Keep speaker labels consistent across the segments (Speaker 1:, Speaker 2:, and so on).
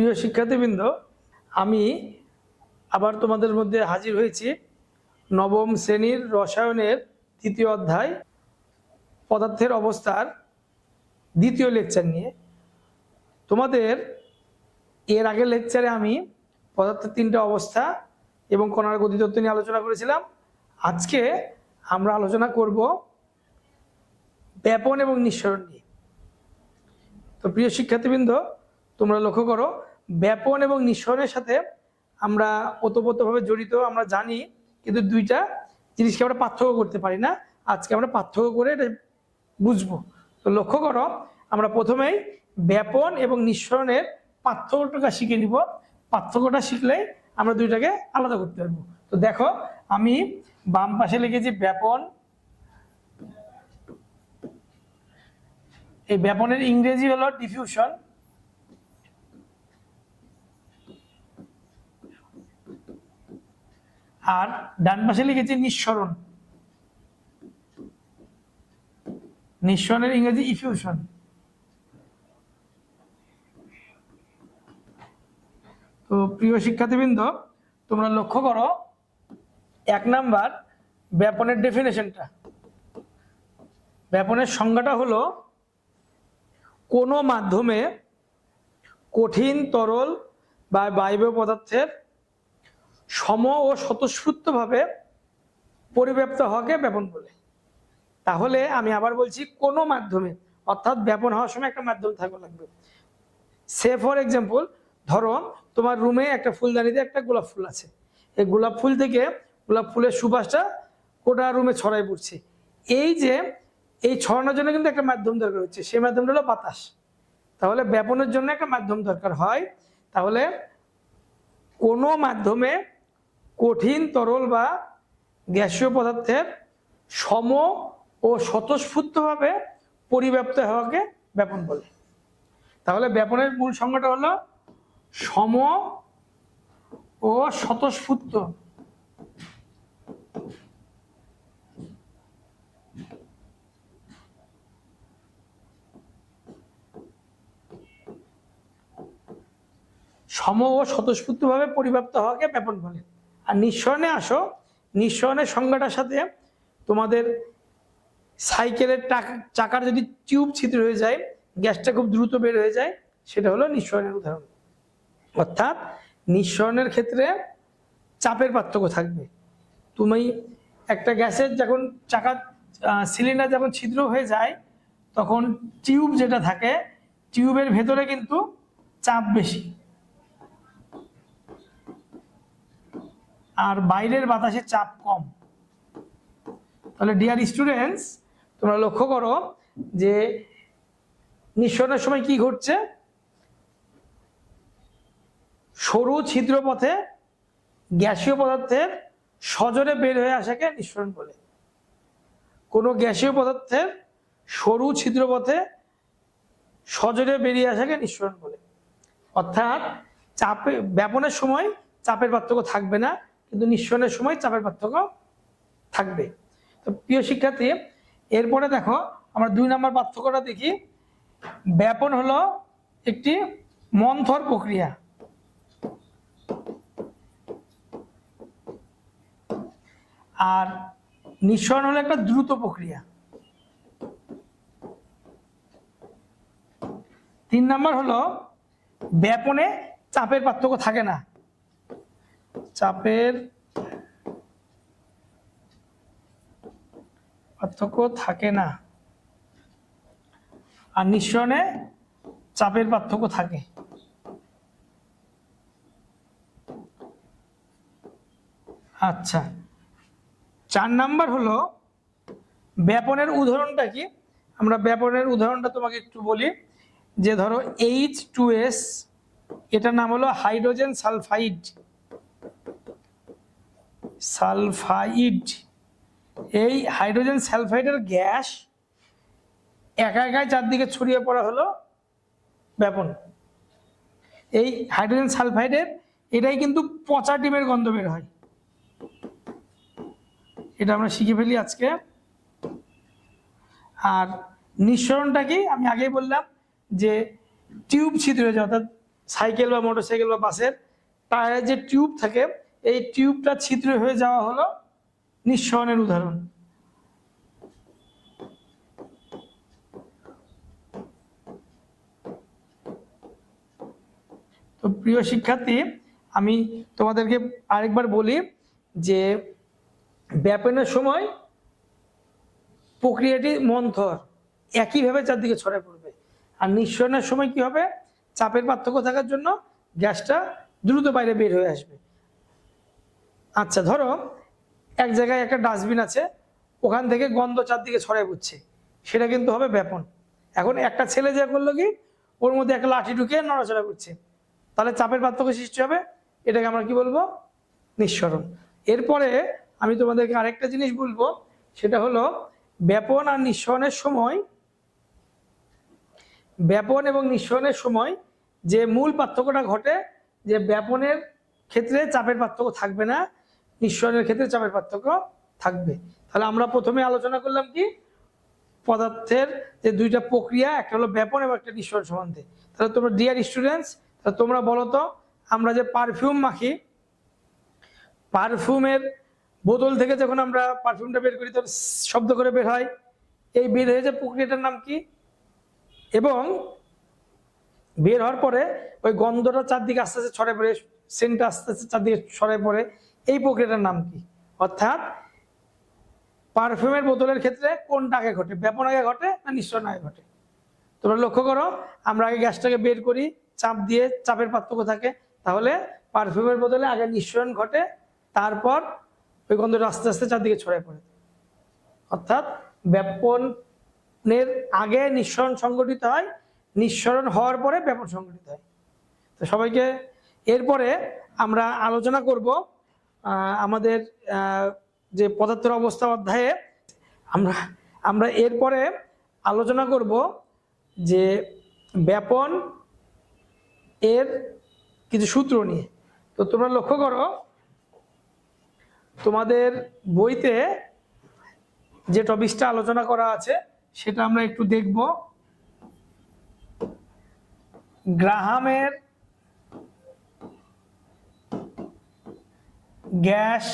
Speaker 1: প্রিয় শিক্ষার্থীবৃন্দ, আমি আবার তোমাদের মধ্যে হাজির হয়েছি নবম শ্রেণির রসায়নের তৃতীয় অধ্যায় পদার্থের অবস্থার দ্বিতীয় লেকচার নিয়ে। তোমাদের এর আগের লেকচারে আমি পদার্থের তিনটা অবস্থা এবং কণার গতিতত্ত্ব নিয়ে আলোচনা করেছিলাম। আজকে আমরা আলোচনা করব ব্যাপন এবং নিঃসরণ নিয়ে। তো প্রিয় শিক্ষার্থীবৃন্দ, তোমরা লক্ষ্য করো ব্যাপন এবং নিঃসরণের সাথে আমরা ওতপ্রোতভাবে জড়িত, আমরা জানি, কিন্তু দুইটা জিনিসকে আমরা পার্থক্য করতে পারি না। আজকে আমরা পার্থক্য করে এটা বুঝব। তো লক্ষ্য করো, আমরা প্রথমেই ব্যাপন এবং নিঃসরণের পার্থক্যটা শিখে নিব। পার্থক্যটা শিখলেই আমরা দুইটাকে আলাদা করতে পারব। তো দেখো, আমি বাম পাশে লিখেছি ব্যাপন। এই ব্যাপনের ইংরেজি হলো ডিফিউশন আর ডান পাশে লিখেছি নিঃসরণ। নিঃসরণের ইংরেজি ইফিউশন তো প্রিয় শিক্ষার্থীবৃন্দ, তোমরা লক্ষ্য করো, এক নাম্বার ব্যাপনের ডেফিনেশনটা ব্যাপনের সংজ্ঞাটা হলো, কোনো মাধ্যমে কঠিন, তরল বা বায়বীয় পদার্থের সম ও স্বতঃস্ফূর্তভাবে পরিব্যাপ্ত হওয়াকে ব্যাপন বলে। তাহলে আমি আবার বলছি, কোনো মাধ্যমে? অর্থাৎ ব্যাপন হওয়ার সময় একটা মাধ্যম থাকা লাগবে। সে ফর এক্সাম্পল, ধরো তোমার রুমে একটা ফুলদানিতে একটা গোলাপ ফুল আছে। এই গোলাপ ফুল থেকে গোলাপ ফুলের সুবাসটা গোটা রুমে ছড়াই পড়ছে। এই যে, এই ছড়ানোর জন্য কিন্তু একটা মাধ্যম দরকার হচ্ছে। সেই মাধ্যমটা হলো বাতাস। তাহলে ব্যাপনের জন্য একটা মাধ্যম দরকার হয়। তাহলে কোনো মাধ্যমে কঠিন, তরল বা গ্যাসীয় পদার্থের সম ও স্বতঃস্ফূর্তভাবে পরিব্যাপ্ত হওয়াকে ব্যাপন বলে। তাহলে ব্যাপনের মূল সংজ্ঞাটা হলো সম ও স্বতঃস্ফূর্ত। সম ও স্বতঃস্ফূর্তভাবে পরিব্যাপ্ত হওয়াকে ব্যাপন বলে। আর নিঃসরণে আসো নিঃসরণের সংজ্ঞাটার সাথে তোমাদের সাইকেলের চাকার যদি টিউব ছিদ্র হয়ে যায়, গ্যাসটা খুব দ্রুত বের হয়ে যায়, সেটা হলো নিঃসরণের উদাহরণ। অর্থাৎ নিঃসরণের ক্ষেত্রে চাপের পার্থক্য থাকবে। তুমি একটা গ্যাসের যখন চাকা সিলিন্ডার যখন ছিদ্র হয়ে যায়, তখন টিউব যেটা থাকে, টিউবের ভেতরে কিন্তু চাপ বেশি। আর বাইরের বাতাসে চাপ কম। তাহলে ডিয়ার স্টুডেন্টস তোমরা লক্ষ্য করো যে নিঃসরণের সময় কি ঘটছে? সরু ছিদ্র পথে গ্যাসীয় পদার্থের সজোরে বের হয়ে আসাকে নিঃসরণ বলে। কোনো গ্যাসীয় পদার্থের সরু ছিদ্র পথে সজোরে বেরিয়ে আসাকে নিঃসরণ বলে। অর্থাৎ, চাপে, ব্যাপনের সময় চাপের পার্থক্য থাকবে না। কিন্তু নিঃসরণের সময় চাপের পার্থক্য থাকবে। তো প্রিয় শিক্ষার্থী, এরপরে দেখো, আমরা দুই নম্বর পার্থক্যটা দেখি। ব্যাপন হলো একটি মন্থর প্রক্রিয়া। আর নিঃসরণ হলো একটা দ্রুত প্রক্রিয়া। তিন নম্বর হলো ব্যাপনে চাপের পার্থক্য থাকে না। চাপের পার্থক্য থাকে না। আর নিঃসরণে চাপের পার্থক্য থাকে। আচ্ছা চার নাম্বার হলো ব্যাপনের উদাহরণটা কি? আমরা ব্যাপনের উদাহরণটা তোমাকে একটু বলি। যে ধরো এইচ টু এস এটার নাম হলো হাইড্রোজেন সালফাইড সালফাইড। এই হাইড্রোজেন সালফাইডের গ্যাস একা একাই চারদিকে ছড়িয়ে পড়া হলো ব্যাপন। এই হাইড্রোজেন সালফাইডের এটাই কিন্তু পচা ডিমের গন্ধ বের হয়। এটা আমরা শিখে ফেলি আজকে। আর নিঃসরণটা কি? আমি আগেই বললাম যে টিউব ছিদ্র হয়ে অর্থাৎ সাইকেল বা মোটরসাইকেল বা বাসের টায়ারের যে টিউব থাকে এই টিউবটা ছিদ্র হয়ে যাওয়া হলো নিঃসরণের উদাহরণ। তো প্রিয় শিক্ষার্থী, আমি তোমাদেরকে আরেকবার বলি যে ব্যাপনের সময় প্রক্রিয়াটি মন্থর, একইভাবে চারদিকে ছড়ায় পড়বে। আর নিঃসরণের সময় কি হবে? চাপের পার্থক্য থাকার জন্য গ্যাসটা দ্রুত বাইরে বের হয়ে আসবে। আচ্ছা ধরো এক জায়গায় একটা ডাস্টবিন আছে, ওখান থেকে গন্ধ চারদিকে ছড়ায় পড়ছে। সেটা কিন্তু হবে ব্যাপন। এখন একটা ছেলে যা করল কি, ওর মধ্যে একটা লাঠি ঢুকিয়ে নড়াচড়া করছে। তাহলে চাপের পার্থক্য সৃষ্টি হবে, এটাকে আমরা কি বলব? নিঃসরণ। এরপরে আমি তোমাদেরকে আরেকটা জিনিস বলব, সেটা হলো ব্যাপন আর নিঃসরণের সময়, ব্যাপন এবং নিঃসরণের সময় যে মূল পার্থক্যটা ঘটে, যে ব্যাপনের ক্ষেত্রে চাপের পার্থক্য থাকবে না নিঃসরণের ক্ষেত্রে চাপের পার্থক্য থাকবে। তাহলে আমরা প্রথমে আলোচনা করলাম কি? পদার্থের যে দুইটা প্রক্রিয়া, একটা হলো ব্যাপন এবং একটা নিঃসরণ সম্বন্ধে তাহলে তোমরা ডিয়ার স্টুডেন্টস তাহলে তোমরা বলো তো, আমরা যে পারফিউম মাখি পারফিউমের বোতল থেকে যখন আমরা পারফিউমটা বের করি, তখন শব্দ করে বের হয়। এই বের হয়ে যে প্রক্রিয়াটার নাম কি? এবং বের হওয়ার পরে ওই গন্ধটা চারদিকে আস্তে আস্তে ছড়ে পড়ে সেন্টটা আস্তে আস্তে চারদিকে ছড়ে পড়ে। এই প্রক্রিয়াটার নাম কি? অর্থাৎ পারফিউমের বোতলের ক্ষেত্রে কোনটা আগে ঘটে? ব্যাপন আগে ঘটে না নিঃসরণ আগে ঘটে? তোমরা লক্ষ্য করো, আমরা আগে গ্যাসটাকে বের করি, চাপ দিয়ে চাপের পার্থক্য থাকে, তাহলে পারফিউমের বদলে আগে নিঃসরণ ঘটে, তারপর ওই গন্ধটা আস্তে আস্তে চারদিকে ছড়ায় পড়ে। অর্থাৎ ব্যাপনের আগে নিঃসরণ সংগঠিত হয়, নিঃসরণ হওয়ার পরে ব্যাপন সংগঠিত হয়। তো সবাইকে এরপরে আমরা আলোচনা করব আমাদের যে পদার্থের অবস্থা অধ্যায়ে আমরা আমরা এরপরে আলোচনা করব যে ব্যাপন এর কিছু সূত্র নিয়ে। তো তোমরা লক্ষ্য করো, তোমাদের বইতে যে টপিকসটা আলোচনা করা আছে, সেটা আমরা একটু দেখব। গ্রাহামের গ্যাস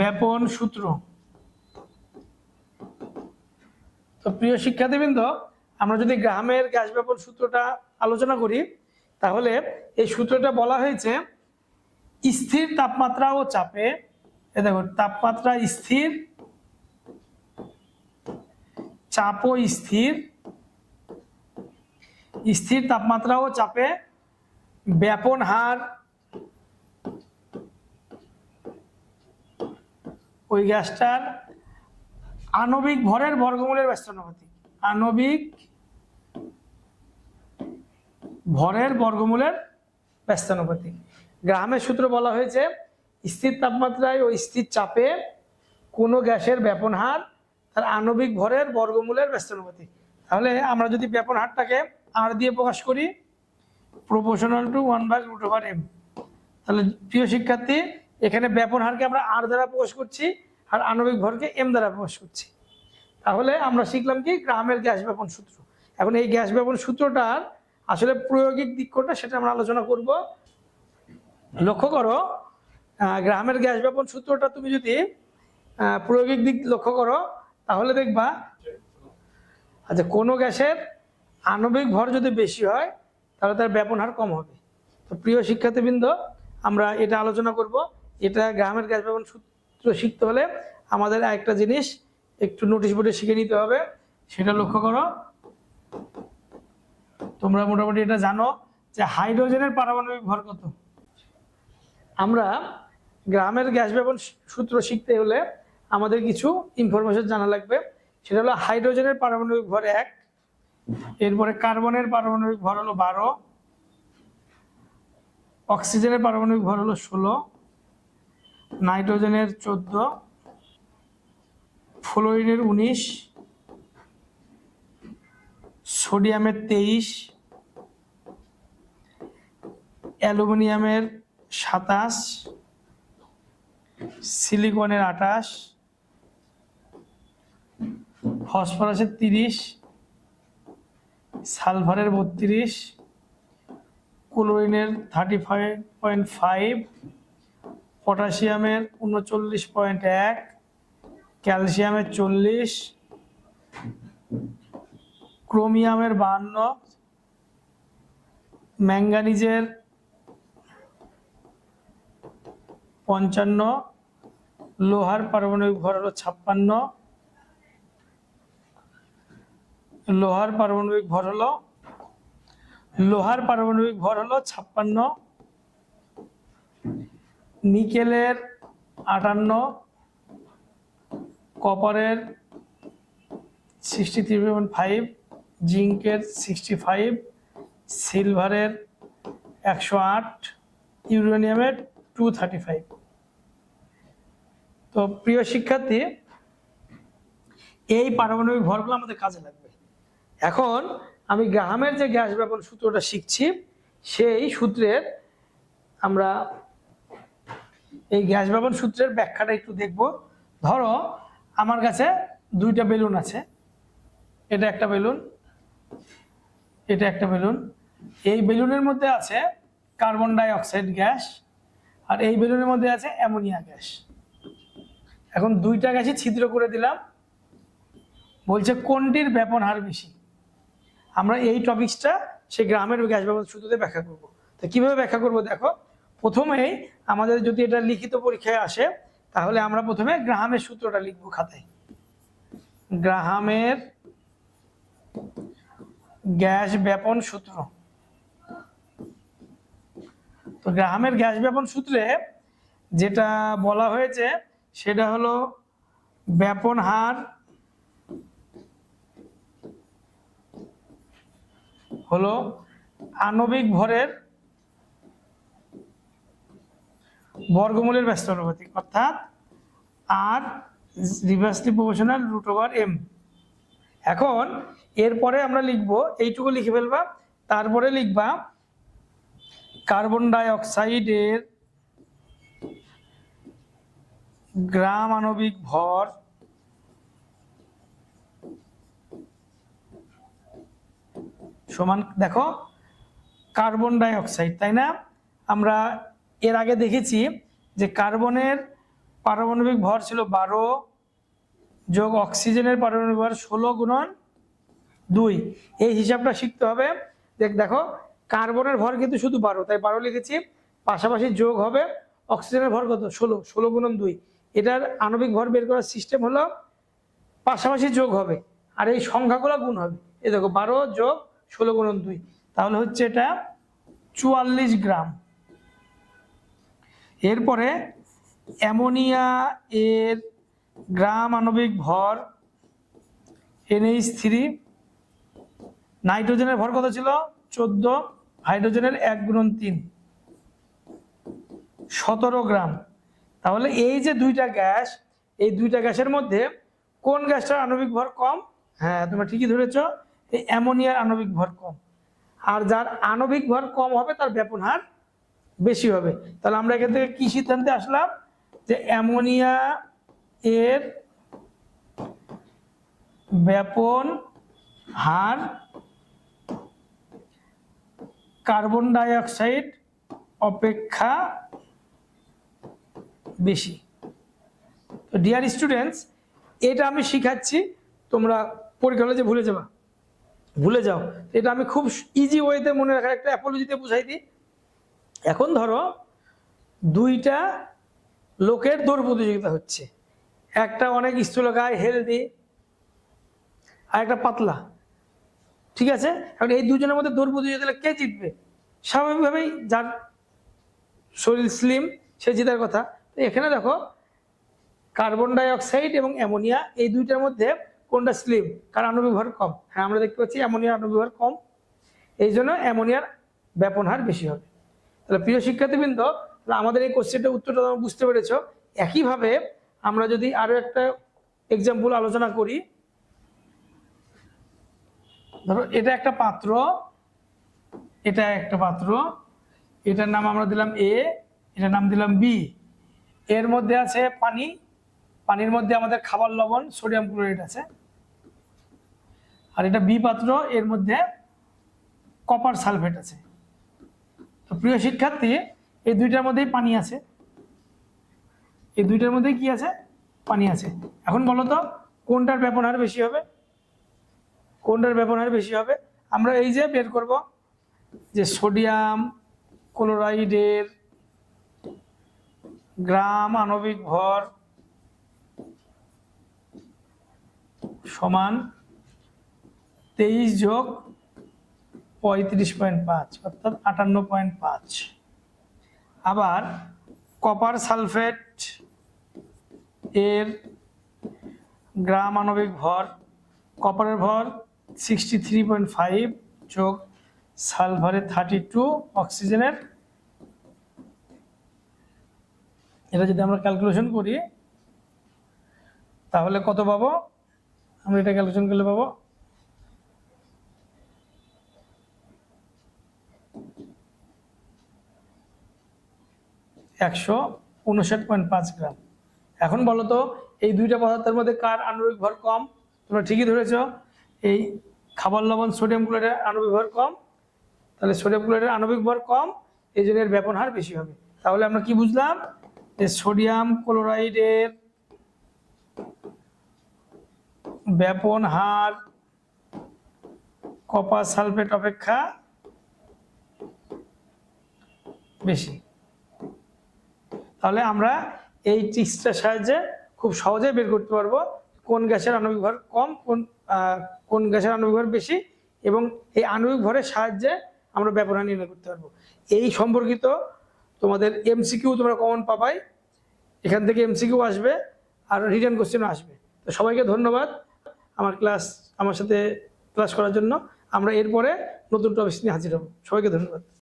Speaker 1: ব্যাপন সূত্র। তো প্রিয় শিক্ষার্থীবৃন্দ, আমরা যদি গ্রামের গ্যাস ব্যাপন সূত্রটা আলোচনা করি, তাহলে এই সূত্রটা বলা হয়েছে, স্থির তাপমাত্রা ও চাপে, এ দেখো, তাপমাত্রা স্থির চাপও স্থির স্থির তাপমাত্রা ও চাপে ব্যাপন হার ওই গ্যাসটার আণবিক ভরের বর্গমূলের ব্যস্তানুপাতিক। আণবিক ভরের বর্গমূলের ব্যস্তানুপাতিক। গ্রামের সূত্র বলা হয়েছে, স্থির তাপমাত্রায় ও স্থির চাপে কোনো গ্যাসের ব্যাপন হার তার আণবিক ভরের বর্গমূলের ব্যস্তানুপাতিক। তাহলে আমরা যদি ব্যাপন হারটাকে আর দিয়ে প্রকাশ করি proportional to one by root over M তাহলে প্রিয় শিক্ষার্থী এখানে ব্যাপন হারকে আমরা আর দ্বারা প্রকাশ করছি আর আণবিক ভরকে এম দ্বারা প্রকাশ করছি। তাহলে আমরা শিখলাম কি? গ্রামের গ্যাস ব্যাপন সূত্র। এখন এই গ্যাস ব্যাপন সূত্রটার আসলে প্রয়োগিক দিক কোনটা সেটা আমরা আলোচনা করব। লক্ষ্য করো গ্রামের গ্যাস ব্যাপন সূত্রটা তুমি যদি প্রয়োগিক দিক লক্ষ্য করো, তাহলে দেখবা আচ্ছা কোনো গ্যাসের আণবিক ভর যদি বেশি হয়, তাহলে তার ব্যাপন হার কম হবে। তো প্রিয় শিক্ষার্থীবৃন্দ, আমরা এটা আলোচনা করব। এটা গ্রামের গ্যাস ব্যাপন সূত্র শিখতে হলে আমাদের একটা জিনিস একটু নোটিশ বোর্ডে শিখে নিতে হবে, সেটা লক্ষ্য করো। তোমরা মোটামুটি এটা জানো যে হাইড্রোজেনের পারমাণবিক ভর কত। আমরা গ্রামের গ্যাস ব্যাপন সূত্র শিখতে হলে আমাদের কিছু ইনফরমেশন জানা লাগবে, সেটা হলো হাইড্রোজেনের পারমাণবিক ভর এক, এরপরে কার্বনের পারমাণবিক ভর হলো বারো, অক্সিজেনের পারমাণবিক ভর হলো ষোলো নাইট্রোজেনের চোদ্দ, ফ্লোরিনের উনিশ, সোডিয়ামের তেইশ, অ্যালুমিনিয়ামের সাতাশ, সিলিকনের আঠাশ, ফসফরাসের তিরিশ, সালফারের বত্রিশ, ক্লোরিনের থার্টি ফাইভ পয়েন্ট ফাইভ পটাশিয়ামের উনচল্লিশ পয়েন্ট এক, ক্যালসিয়ামের চল্লিশ, ক্রোমিয়ামের বাহান্ন, ম্যাঙ্গানিজের পঞ্চান্ন, লোহার পারমাণবিক ভর হলো ছাপ্পান্ন, লোহার পারমাণবিক ভর হলো, লোহার পারমাণবিক ভর হলো ছাপ্পান্ন নিকেলের আটান্ন, কপারের সিক্সটি থ্রি পয়েন্ট ফাইভ জিঙ্কের সিক্সটি ফাইভ সিলভারের একশো আট, ইউরেনিয়ামের টু থার্টি ফাইভ তো প্রিয় শিক্ষার্থী, এই পারমাণবিক ভরগুলো আমাদের কাজে লাগবে। এখন আমি গ্রাহামের যে গ্যাস ব্যাপন সূত্রটা শিখছি, সেই সূত্রের আমরা এই গ্যাস ব্যাপন সূত্রের ব্যাখ্যাটা একটু দেখব। ধরো, আমার কাছে দুইটা বেলুন আছে। এটা একটা বেলুন, এটা একটা বেলুন। এই বেলুনের মধ্যে আছে কার্বন ডাই অক্সাইড গ্যাস আর এই বেলুনের মধ্যে আছে অ্যামোনিয়া গ্যাস। এখন দুইটা গ্যাসই ছিদ্র করে দিলাম। বলছে কোনটির ব্যাপন হার বেশি? আমরা এই টপিক্সটা সেই গ্রামের গ্যাস ব্যবহার সূত্রতে ব্যাখ্যা করব। তো কীভাবে ব্যাখ্যা করব? দেখো প্রথমেই আমাদের যদি এটা লিখিত পরীক্ষায় আসে, তাহলে আমরা প্রথমে গ্রাহামের সূত্রটা লিখব খাতায়। গ্রাহামের গ্যাস ব্যাপন সূত্র। তো গ্রাহামের গ্যাস ব্যাপন সূত্রে যেটা বলা হয়েছে, সেটা হলো ব্যাপন হার হলো আণবিক ভরের বর্গমূলের ব্যস্ত অনুপাতিক, অর্থাৎ আর reversely proportional root over M এখন এরপরে আমরা লিখব, এইটুকু লিখে ফেলবা, তারপরে লিখবা কার্বন ডাই অক্সাইডের গ্রাম আণবিক ভর সমান, দেখো কার্বন ডাই অক্সাইড তাই না? আমরা এর আগে দেখেছি যে কার্বনের পারমাণবিক ভর ছিল বারো যোগ অক্সিজেনের পারমাণবিক ভর ষোলো গুণন দুই। এই হিসাবটা শিখতে হবে। দেখ, দেখো, কার্বনের ভর কিন্তু শুধু বারো, তাই বারো লিখেছি। পাশাপাশি যোগ হবে অক্সিজেনের ভর কত? ষোলো ষোলো গুণন দুই। এটার আণবিক ভর বের করার সিস্টেম হলো পাশাপাশি যোগ হবে, আর এই সংখ্যাগুলো গুণ হবে। এই দেখো, বারো যোগ ষোলো গুণন দুই, তাহলে হচ্ছে এটা চুয়াল্লিশ গ্রাম। এরপরে অ্যামোনিয়া এর গ্রাম আণবিক ভর এনএইচ থ্রি। নাইট্রোজেনের ভর কত ছিল? চোদ্দ। হাইড্রোজেনের এক গুণন তিন। সতেরো গ্রাম। তাহলে এই যে দুইটা গ্যাস, এই দুইটা গ্যাসের মধ্যে কোন গ্যাসটার আণবিক ভর কম? হ্যাঁ তোমরা ঠিকই ধরেছ, এই অ্যামোনিয়ার আণবিক ভর কম। আর যার আণবিক ভর কম হবে, তার ব্যাপন হার বেশি হবে। তাহলে আমরা এখান থেকে কি সিদ্ধান্তে আসলাম? যে অ্যামোনিয়া এর ব্যাপন হার কার্বন ডাই অক্সাইড অপেক্ষা বেশি। তো ডিয়ার স্টুডেন্টস, এটা আমি শিখাচ্ছি, তোমরা পরীক্ষা হলে যে ভুলে যাবা। ভুলে যাও। এটা আমি খুব ইজি ওয়েতে মনে রাখার একটা অ্যাপোলজিতে বুঝাই দিই। এখন ধরো দুইটা লোকের দৌড় প্রতিযোগিতা হচ্ছে। একটা অনেক স্থূলকায় হেলদি, আর একটা পাতলা। ঠিক আছে? এখন এই দুজনের মধ্যে দৌড় প্রতিযোগিতা কে জিতবে? স্বাভাবিকভাবেই যার শরীর স্লিম সে জেতার কথা। তো এখানে দেখো কার্বন ডাই অক্সাইড এবং অ্যামোনিয়া এই দুইটার মধ্যে কোনটা স্লিম কার আণবিক ভর কম। হ্যাঁ আমরা দেখতে পাচ্ছি অ্যামোনিয়ার আণবিক ভর কম। এই জন্য অ্যামোনিয়ার ব্যাপন হার বেশি হবে। তাহলে প্রিয় শিক্ষার্থীবৃন্দ, তাহলে আমাদের এই কোশ্চেনটার উত্তরটা তোমরা বুঝতে পেরেছ। একইভাবে আমরা যদি আরও একটা এক্সাম্পল আলোচনা করি। ধরো এটা একটা পাত্র, এটা একটা পাত্র, এটার নাম আমরা দিলাম এ এটার নাম দিলাম বি এর মধ্যে আছে পানি, পানির মধ্যে আমাদের খাবার লবণ, সোডিয়াম ক্লোরাইড আছে। আর এটা বি পাত্র, এর মধ্যে কপার সালফেট আছে। প্রিয় শিক্ষার্থী, এই দুইটার মধ্যেই পানি আছে। এই দুইটার মধ্যেই কি আছে? পানি আছে। এখন বলো তো, কোনটার ব্যবহার বেশি হবে? কোনটার ব্যবহার বেশি হবে? আমরা এই যে বের করব যে সোডিয়াম ক্লোরাইডের গ্রাম আণবিক ভর সমান তেইশ যোগ পঁয়ত্রিশ পয়েন্ট পাঁচ, অর্থাৎ আটান্ন পয়েন্ট পাঁচ। আবার কপার সালফেট এর গ্রাম আণবিক ভর কপারের ভর সিক্সটি থ্রি পয়েন্ট ফাইভ যোগ সালফারের থার্টি টু অক্সিজেনের এটা যদি আমরা ক্যালকুলেশন করি, তাহলে কত পাবো? আমরা এটা ক্যালকুলেশন করলে পাবো একশো উনষাট পয়েন্ট পাঁচ গ্রাম। এখন বলো তো, এই দুইটা পদার্থের মধ্যে কার আণবিক ভর কম? তোমরা ঠিকই ধরেছ, এই খাবার লবণ সোডিয়াম ক্লোরাইডের আণবিক ভর কম। তাহলে সোডিয়াম ক্লোরাইডের আণবিক ভর কম, এই জন্য এর ব্যাপন হার বেশি হবে। তাহলে আমরা কি বুঝলাম? যে সোডিয়াম ক্লোরাইডের ব্যাপন হার কপার সালফেট অপেক্ষা বেশি। তাহলে আমরা এই ট্রিক্সটার সাহায্যে খুব সহজেই বের করতে পারব কোন গ্যাসের আণবিক ভর কম, কোন কোন গ্যাসের আণবিক ভর বেশি এবং এই আণবিক ভরের সাহায্যে আমরা ব্যবহার নির্ণয় করতে পারব। এই সম্পর্কিত তোমাদের এমসিকিউ তোমরা কমন পাবাই, এখান থেকে এমসিকিউ আসবে আর রিটার্ন কোশ্চেনও আসবে। তো সবাইকে ধন্যবাদ আমার ক্লাস আমার সাথে ক্লাস করার জন্য। আমরা এরপরে নতুন টপিক নিয়ে হাজির হব। সবাইকে ধন্যবাদ।